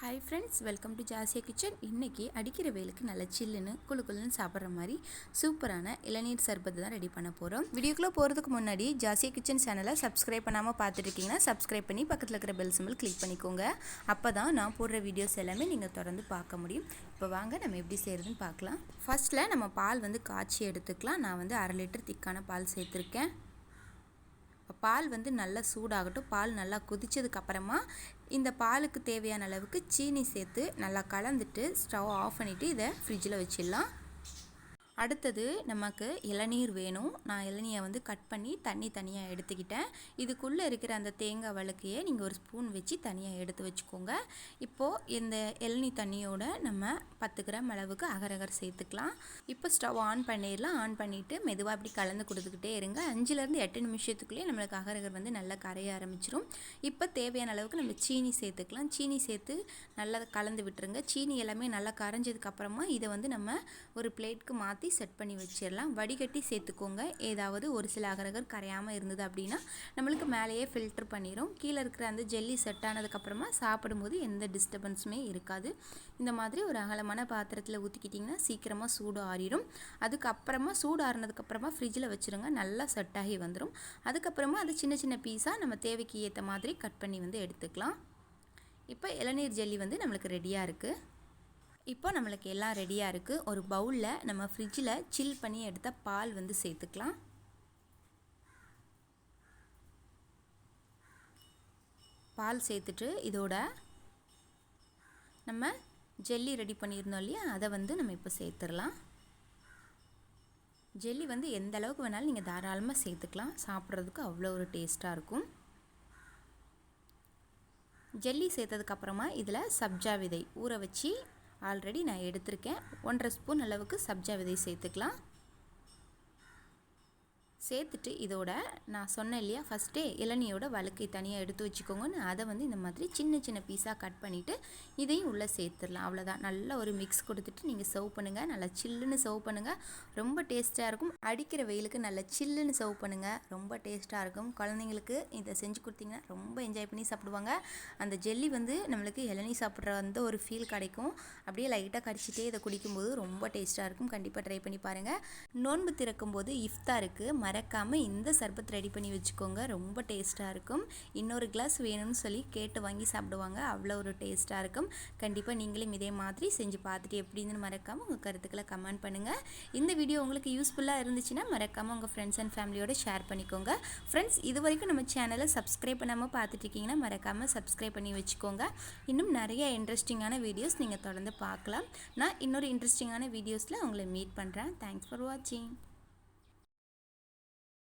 Hi friends welcome to Jasia kitchen இன்றைக்கி அடிக்கிற வெயிலுக்கு நல்ல சில்லுன்னு குழு குழுன்னு சாப்பிட்ற மாதிரி சூப்பரான இளநீர் சர்பத்து தான் ரெடி பண்ண போகிறோம் வீடியோக்குள்ளே போகிறதுக்கு முன்னாடி ஜாசியா கிச்சன் சேனலை சப்ஸ்கிரைப் பண்ணாமல் பார்த்துட்டு இருக்கீங்கன்னா சப்ஸ்கிரைப் பண்ணி பக்கத்தில் இருக்கிற பெல் சிம்பிள் கிளிக் பண்ணிக்கோங்க. அப்போ தான் நான் போடுற வீடியோஸ் எல்லாமே நீங்கள் தொடர்ந்து பார்க்க முடியும். இப்போ வாங்க நம்ம எப்படி செய்கிறதுன்னு பார்க்கலாம். ஃபஸ்ட்டில் நம்ம பால் வந்து காய்ச்சி எடுத்துக்கலாம். நான் வந்து அரை லிட்டர் திக்கான பால் சேர்த்துருக்கேன். பால் வந்து நல்லா சூடாகட்டும். பால் நல்லா கொதிச்சதுக்கப்புறமா இந்த பாலுக்கு தேவையான அளவுக்கு சீனி சேர்த்து நல்லா கலந்துட்டு ஸ்டவ் ஆஃப் பண்ணிவிட்டு இதை ஃப்ரிட்ஜில் வச்சிடலாம். அடுத்தது நமக்கு இளநீர் வேணும். நான் இளநியை வந்து கட் பண்ணி தண்ணி தனியாக எடுத்துக்கிட்டேன். இதுக்குள்ளே இருக்கிற அந்த தேங்காய் வழுக்கையை நீங்கள் ஒரு ஸ்பூன் வச்சு தனியாக எடுத்து வச்சுக்கோங்க. இப்போது இந்த இளநீ தண்ணியோட நம்ம பத்து கிராம் அளவுக்கு அகரகர் சேர்த்துக்கலாம். இப்போ ஸ்டவ் ஆன் பண்ணிடலாம். ஆன் பண்ணிவிட்டு மெதுவாக அப்படி கலந்து கொடுத்துக்கிட்டே இருங்க. அஞ்சுலேருந்து எட்டு நிமிஷத்துக்குள்ளேயே நம்மளுக்கு அகரகர் வந்து நல்லா கரைய ஆரம்பிச்சிடும் இப்போ தேவையான அளவுக்கு நம்ம சீனி சேர்த்துக்கலாம். சீனி சேர்த்து நல்லா கலந்து விட்டுருங்க. சீனி எல்லாமே நல்லா கரைஞ்சதுக்கப்புறமா இதை வந்து நம்ம ஒரு பிளேட்க்கு மாற்றி மாற்றி செட் பண்ணி வச்சிடலாம். வடிகட்டி சேர்த்துக்கோங்க. ஏதாவது ஒரு சில அகரகர் கரையாமல் இருந்தது அப்படின்னா நம்மளுக்கு மேலேயே ஃபில்டர் பண்ணிடும் கீழே இருக்கிற அந்த ஜெல்லி செட் ஆனதுக்கப்புறமா சாப்பிடும்போது எந்த டிஸ்டர்பன்ஸுமே இருக்காது. இந்த மாதிரி ஒரு அகலமான பாத்திரத்தில் ஊற்றிக்கிட்டிங்கன்னா சீக்கிரமாக சூடு ஆறிடும் அதுக்கப்புறமா சூடு ஆறினதுக்கப்புறமா ஃப்ரிட்ஜில் வச்சுருங்க. நல்லா செட் ஆகி வந்துடும் அதுக்கப்புறமா அது சின்ன சின்ன பீஸாக நம்ம தேவைக்கு ஏற்ற மாதிரி கட் பண்ணி வந்து எடுத்துக்கலாம். இப்போ இளநீர் ஜெல்லி வந்து நம்மளுக்கு ரெடியாக இருக்குது இப்போ நம்மளுக்கு எல்லாம் ரெடியாக இருக்குது ஒரு பவுலில் நம்ம ஃப்ரிட்ஜில் சில் பண்ணி எடுத்த பால் வந்து சேர்த்துக்கலாம். பால் சேர்த்துட்டு இதோட நம்ம ஜெல்லி ரெடி பண்ணியிருந்தோம் இல்லையா? அதை வந்து நம்ம இப்போ சேர்த்துடலாம். ஜெல்லி வந்து எந்த அளவுக்கு வேணாலும் நீங்கள் தாராளமாக சேர்த்துக்கலாம். சாப்பிட்றதுக்கு அவ்வளோ ஒரு டேஸ்ட்டாக இருக்கும். ஜெல்லி சேர்த்ததுக்கப்புறமா இதில் சப்ஜா விதை ஊற வச்சு ஆல்ரெடி நான் எடுத்திருக்கேன். ஒன்றரை ஸ்பூன் அளவுக்கு சப்ஜா விதை சேர்த்துக்கலாம். சேர்த்துட்டு இதோட நான் சொன்னேன் இல்லையா ஃபஸ்ட்டே இளநியோட வழுக்கை தனியாக எடுத்து வச்சுக்கோங்கன்னு அதை வந்து இந்த மாதிரி சின்ன சின்ன பீஸாக கட் பண்ணிவிட்டு இதையும் உள்ளே சேர்த்துடலாம். அவ்வளோதான் நல்லா ஒரு மிக்ஸ் கொடுத்துட்டு நீங்கள் சர்வ் பண்ணுங்கள் நல்லா சில்லுன்னு சர்வ் பண்ணுங்கள் ரொம்ப டேஸ்ட்டாக இருக்கும். அடிக்கிற வெயிலுக்கு நல்லா சில்லுன்னு சர்வ் பண்ணுங்கள் ரொம்ப டேஸ்ட்டாக இருக்கும். குழந்தைங்களுக்கு இதை செஞ்சு கொடுத்தீங்கன்னா ரொம்ப என்ஜாய் பண்ணி சாப்பிடுவாங்க. அந்த ஜெல்லி வந்து நம்மளுக்கு இளநீ சாப்பிட்ற அந்த ஒரு ஃபீல் கிடைக்கும். அப்படியே லைட்டாக கடிச்சிட்டே இதை குடிக்கும்போது ரொம்ப டேஸ்ட்டாக இருக்கும். கண்டிப்பாக ட்ரை பண்ணி பாருங்கள் நோன்பு திறக்கும்போது இஃப்தாருக்கு மறக்காமல் இந்த சர்பத் ரெடி பண்ணி வச்சுக்கோங்க. ரொம்ப டேஸ்ட்டாக இருக்கும். இன்னொரு கிளாஸ் வேணும்னு சொல்லி கேட்டு வாங்கி சாப்பிடுவாங்க. அவ்வளோ ஒரு டேஸ்ட்டாக இருக்கும். கண்டிப்பாக நீங்களும் இதே மாதிரி செஞ்சு பார்த்துட்டு எப்படின்னு மறக்காமல் உங்கள் கருத்துக்களை கமெண்ட் பண்ணுங்கள் இந்த வீடியோ உங்களுக்கு யூஸ்ஃபுல்லாக இருந்துச்சுன்னா மறக்காமல் உங்கள் ஃப்ரெண்ட்ஸ் அண்ட் ஃபேமிலியோட ஷேர் பண்ணிக்கோங்க. ஃப்ரெண்ட்ஸ் இது வரைக்கும் நம்ம சேனலை சப்ஸ்கிரைப் பண்ணாமல் பார்த்துட்டு இருக்கீங்கன்னா மறக்காமல் சப்ஸ்கிரைப் பண்ணி வச்சுக்கோங்க. இன்னும் நிறைய இன்ட்ரெஸ்டிங்கான வீடியோஸ் நீங்கள் தொடர்ந்து பார்க்கலாம். நான் இன்னொரு இன்ட்ரெஸ்டிங்கான வீடியோஸில் உங்களை மீட் பண்ணுறேன் தேங்க்ஸ் ஃபார் வாட்சிங்